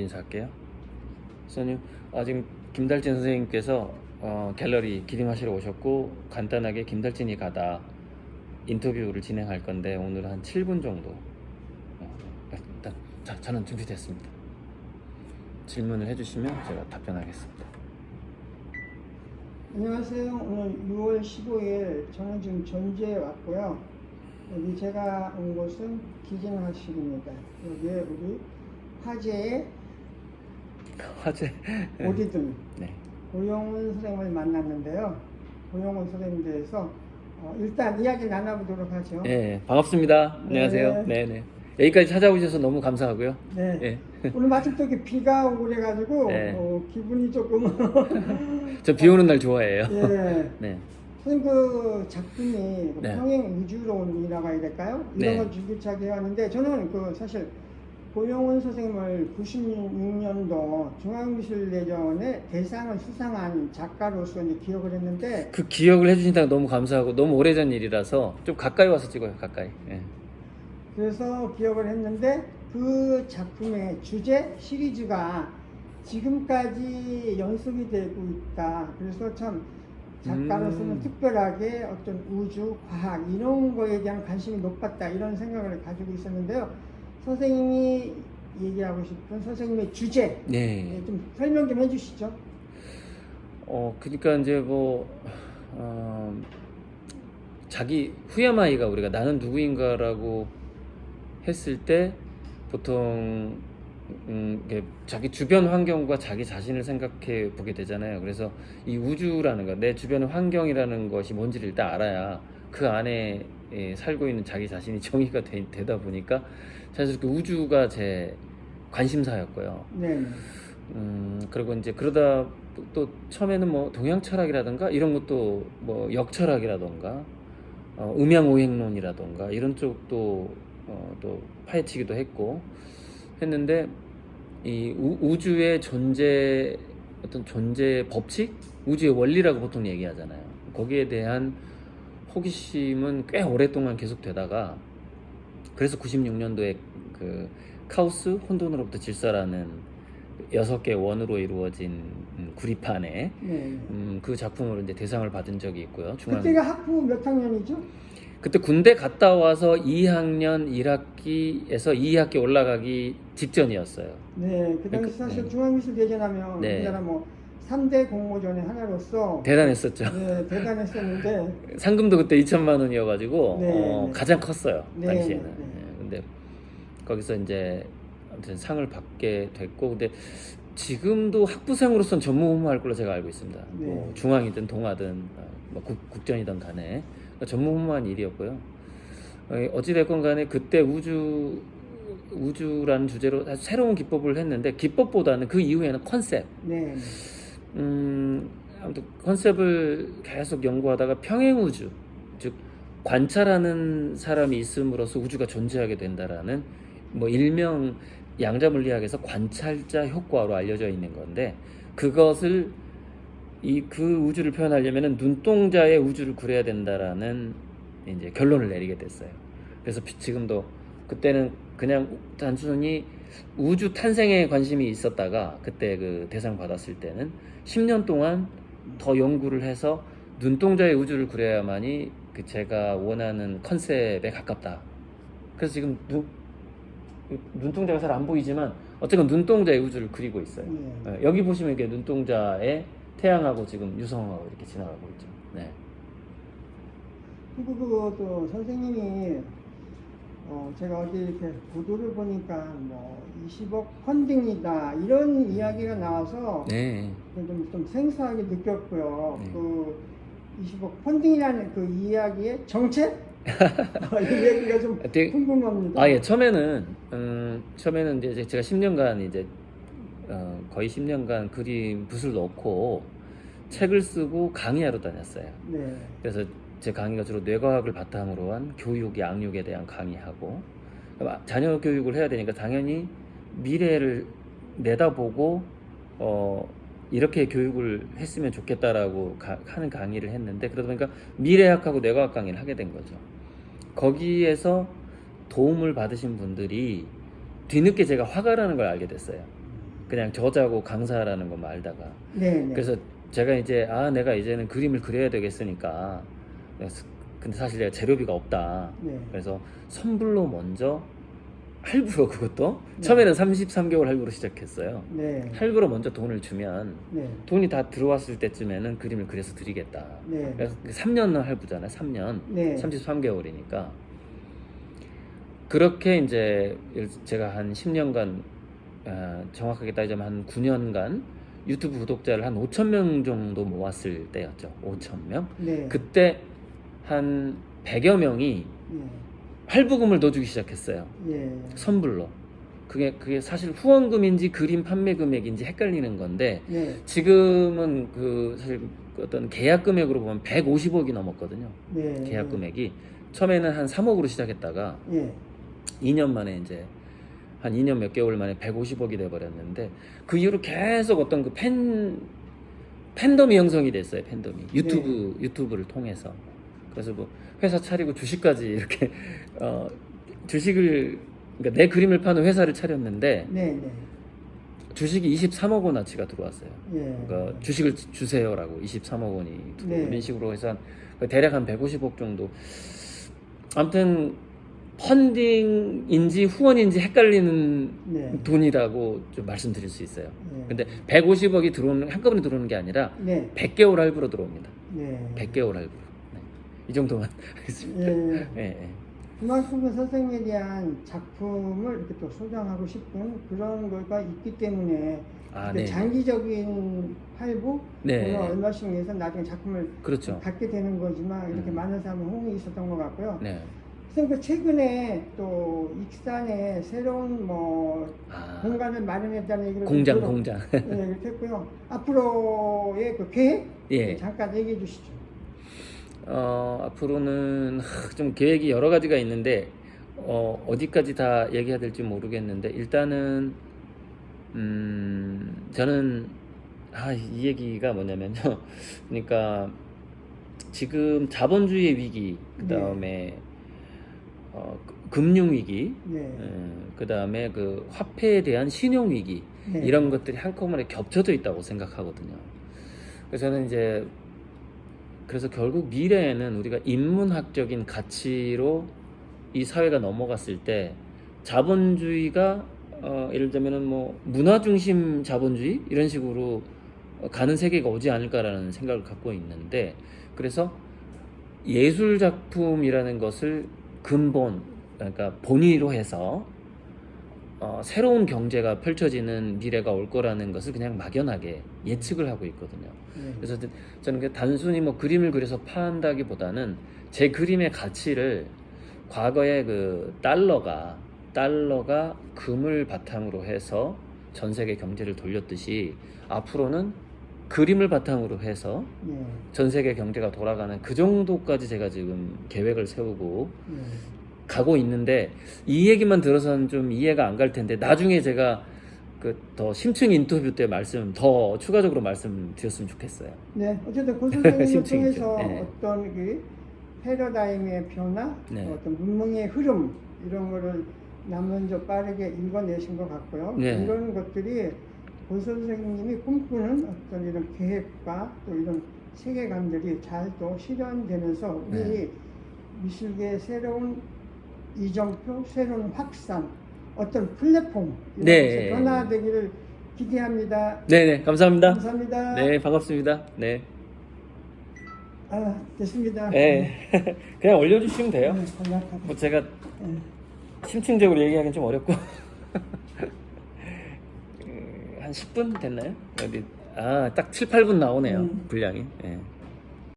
인사할게요. 선생님, 아, 지금 김달진 선생님께서 어, 갤러리 기림하시러 오셨고 간단하게 김달진이 가다 인터뷰를 진행할 건데 오늘 한 7분 정도. 어, 일단 자, 저는 준비됐습니다. 질문을 해주시면 제가 답변하겠습니다. 안녕하세요. 오늘 6월 15일 저는 지금 전주에 왔고요. 여기 제가 온 곳은 기진화실입니다. 여기에 우리 화제의 화제. 오디든 네. 고용훈 선생님을 만났는데요. 고용훈 선생님에 대해서 어, 일단 이야기 나눠보도록 하죠. 네, 반갑습니다. 안녕하세요. 네, 네. 여기까지 찾아오셔서 너무 감사하고요. 네. 네. 오늘 마침 또 이렇게 비가 오고 그래가지고 네. 어, 기분이 조금 저 비 오는 날 좋아해요. 예. 네. 선생님 그 작품이 그 네. 평행 우주론이라고 해야 될까요? 이런 네. 걸 줄기차게 해왔는데 저는 그 사실 고용훈 선생님을 96년도 중앙미술대전에 대상을 수상한 작가로서 이제 기억을 했는데 그 기억을 해주신다고 너무 감사하고 너무 오래전 일이라서 좀 가까이 와서 찍어요. 가까이. 예. 그래서 기억을 했는데 그 작품의 주제 시리즈가 지금까지 연속이 되고 있다. 그래서 참 작가로서는 음. 특별하게 어떤 우주, 과학 이런 거에 대한 관심이 높았다 이런 생각을 가지고 있었는데요. 선생님이 얘기하고 싶은 선생님의 주제 네. 네, 좀 설명 좀 해주시죠. 어, 그러니까 이제 뭐 어, 자기 후야마이가 우리가 나는 누구인가라고 했을 때 보통 음, 자기 주변 환경과 자기 자신을 생각해 보게 되잖아요. 그래서 이 우주라는 거, 내 주변의 환경이라는 것이 뭔지를 일단 알아야 그 안에 예, 살고 있는 자기 자신이 정의가 되, 다 보니까 사실 그 우주가 제 관심사였고요. 네. 음, 그리고 이제 그러다 또, 또 처음에는 뭐 동양 철학이라든가 이런 것도 뭐 역철학이라든가 어, 음양오행론이라든가 이런 쪽도 어, 또 파헤치기도 했고 했는데 이 우, 우주의 존재 어떤 존재 법칙, 우주의 원리라고 보통 얘기하잖아요. 거기에 대한 호기심은 꽤 오랫동안 계속되다가 그래서 96년도에 그 카오스 혼돈으로부터 질서라는 여섯 개 원으로 이루어진 음, 구리판에 네. 음, 그 작품으로 이제 대상을 받은 적이 있고요. 중앙 그때가 학부 몇 학년이죠? 그때 군대 갔다 와서 2학년 1학기에서 2학기 올라가기 직전이었어요. 네. 그 당시 그- 사실 네. 중앙미술 대전하면 네. 우리나라 뭐 3대 공모전의 하나로서 대단했었죠. 네, 대단했었는데 상금도 그때 2천만 원이어가지고 네, 어, 네. 가장 컸어요 네, 당시에는. 네, 네. 예, 근데 거기서 이제 아무튼 상을 받게 됐고 근데 지금도 학부생으로서는 전무후무할 걸로 제가 알고 있습니다. 네. 뭐 중앙이든 동아든 어, 뭐 국, 국전이든 간에 그러니까 전무후무한 일이었고요. 어, 어찌됐건 간에 그때 우주 우주라는 주제로 새로운 기법을 했는데 기법보다는 그 이후에는 컨셉 네. 음, 아무튼 컨셉을 계속 연구하다가 평행 우주, 즉 관찰하는 사람이 있음으로써 우주가 존재하게 된다라는 뭐 일명 양자 물리학에서 관찰자 효과로 알려져 있는 건데 그것을 이 그 우주를 표현하려면은 눈동자의 우주를 그려야 된다라는 이제 결론을 내리게 됐어요. 그래서 비- 지금도 그때는 그냥 단순히 우주 탄생에 관심이 있었다가 그때 그 대상 받았을 때는 10년 동안 더 연구를 해서 눈동자의 우주를 그려야만이 그 제가 원하는 컨셉에 가깝다. 그래서 지금 눈, 눈동자가 잘 안 보이지만 어쨌건 눈동자의 우주를 그리고 있어요. 네. 어, 여기 보시면 이게 눈동자에 태양하고 지금 유성하고 이렇게 지나가고 있죠. 네. 그리고 그것도 선생님이 어 제가 어디 이렇게 보도를 보니까 뭐 20억 펀딩이다 이런 이야기가 나와서 네. 좀, 좀 생소하게 느꼈고요. 네. 그 20억 펀딩이라는 그 이야기의 정체? 어, 이 얘기가 좀 되게- 궁금합니다. 아, 예, 처음에는, 음, 처음에는 이제 제가 10년간 이제, 어, 거의 10년간 그림 붓을 넣고 책을 쓰고 강의하러 다녔어요. 네. 그래서 제 강의가 주로 뇌과학을 바탕으로 한 교육, 양육에 대한 강의하고, 아, 자녀 교육을 해야 되니까 당연히 미래를 내다보고, 어, 이렇게 교육을 했으면 좋겠다라고 가- 하는 강의를 했는데, 그러다 보니까 미래학하고 뇌과학 강의를 하게 된 거죠. 거기에서 도움을 받으신 분들이 뒤늦게 제가 화가라는 걸 알게 됐어요. 그냥 저자고 강사라는 것만 알다가 네, 네. 그래서 제가 이제 아 내가 이제는 그림을 그려야 되겠으니까 근데 사실 내가 재료비가 없다 네. 그래서 선불로 먼저 할부로 그것도 네. 처음에는 33개월 할부로 시작했어요 네. 할부로 먼저 돈을 주면 네. 돈이 다 들어왔을 때쯤에는 그림을 그려서 드리겠다 네. 그래서 3년 할부잖아요 3년 네. 33개월이니까 그렇게 이제 제가 한 10년간 아, 정확하게 따지자면 한 9년간 유튜브 구독자를 한 5천 명 정도 모았을 때였죠 5천 명 네. 그때 한 100여 명이 예. 할부금을 넣어주기 시작했어요 예. 선불로 그게 그게 사실 후원금인지 그림 판매 금액인지 헷갈리는 건데 네. 지금은 그 사실 그 어떤 계약 금액으로 보면 150억이 넘었거든요 네. 계약 금액이 처음에는 한 3억으로 시작했다가 예. 2년 만에 이제 한 2년 몇 개월 만에 150억이 돼 버렸는데 그 이후로 계속 어떤 그 팬 팬덤이 형성이 됐어요 팬덤이 유튜브 유튜브를 통해서 그래서 뭐 회사 차리고 주식까지 이렇게 어 주식을 그러니까 내 그림을 파는 회사를 차렸는데 네. 네. 주식이 23억 원어치가 들어왔어요. 예. 그러니까 주식을 주세요라고 23억 원이 네. 이런 식으로 해서 한 대략 한 150억 정도. 아무튼 펀딩인지 후원인지 헷갈리는 네. 돈이라고 좀 말씀드릴 수 있어요. 예. 근데 150억이 들어오는 한꺼번에 들어오는 게 아니라 네. 100개월 할부로 들어옵니다. 네. 100개월 할부로. 네. 이 정도만 하겠습니다. 예. 예, 예. 그만큼 선생님에 대한 작품을 이렇게 또 소장하고 싶은 그런 거가 있기 때문에 아, 그 네. 장기적인 활부 네. 돈을 얼마씩 내서 나중에 작품을 그렇죠. 갖게 되는 거지만 이렇게 음. 많은 사람 호응이 있었던 것 같고요. 네. 선생님 그 최근에 또 익산에 새로운 뭐 아, 공간을 마련했다는 얘기를 공장, 공장. 예, 이렇게 했고요. 앞으로의 그 계획 예. 잠깐 얘기해 주시죠. 어, 앞으로는 하, 좀 계획이 여러 가지가 있는데 어, 어디까지 다 얘기해야 될지 모르겠는데 일단은 음, 저는 아, 이 얘기가 뭐냐면요. 그러니까 지금 자본주의 위기, 그다음에 어, 그- 금융 위기, 네. 그 다음에 그 화폐에 대한 신용 위기 네. 이런 것들이 한꺼번에 겹쳐져 있다고 생각하거든요. 그래서 저는 이제 그래서 결국 미래에는 우리가 인문학적인 가치로 이 사회가 넘어갔을 때 자본주의가 어, 예를 들면은 뭐 문화 중심 자본주의 이런 식으로 어, 가는 세계가 오지 않을까라는 생각을 갖고 있는데 그래서 예술 작품이라는 것을 근본 그러니까 본위로 해서 어, 새로운 경제가 펼쳐지는 미래가 올 거라는 것을 그냥 막연하게 예측을 하고 있거든요. 네. 그래서 저는 그 단순히 뭐 그림을 그려서 판다기보다는 제 그림의 가치를 과거에 그 달러가 달러가 금을 바탕으로 해서 전 세계 경제를 돌렸듯이 앞으로는 그림을 바탕으로 해서 네. 전 세계 경제가 돌아가는 그 정도까지 제가 지금 계획을 세우고 네. 가고 있는데 이 얘기만 들어서는 좀 이해가 안 갈 텐데 나중에 제가 그 더 심층 인터뷰 때 말씀 더 추가적으로 말씀드렸으면 좋겠어요. 네, 어쨌든 고 선생님을. 통해서 네. 어떤 그 패러다임의 변화, 네. 어떤 문명의 흐름 이런 거를 남먼저 빠르게 읽어내신 것 같고요. 네. 이런 것들이 고 선생님이 꿈꾸는 어떤 이런 계획과 또 이런 세계관들이 잘 또 실현되면서 우리 네. 미술계의 새로운 이정표, 새로운 확산, 어떤 플랫폼 이런 네. 것이 변화되기를 기대합니다. 네네 감사합니다. 감사합니다. 네 반갑습니다. 네. 아, 됐습니다. 네. 그냥 올려주시면 돼요. 네, 연락하고. 뭐 제가 네. 심층적으로 얘기하기는 좀 어렵고 음, 한 10분 됐나요? 어디 아딱 7, 8분 나오네요 음. 분량이. 예.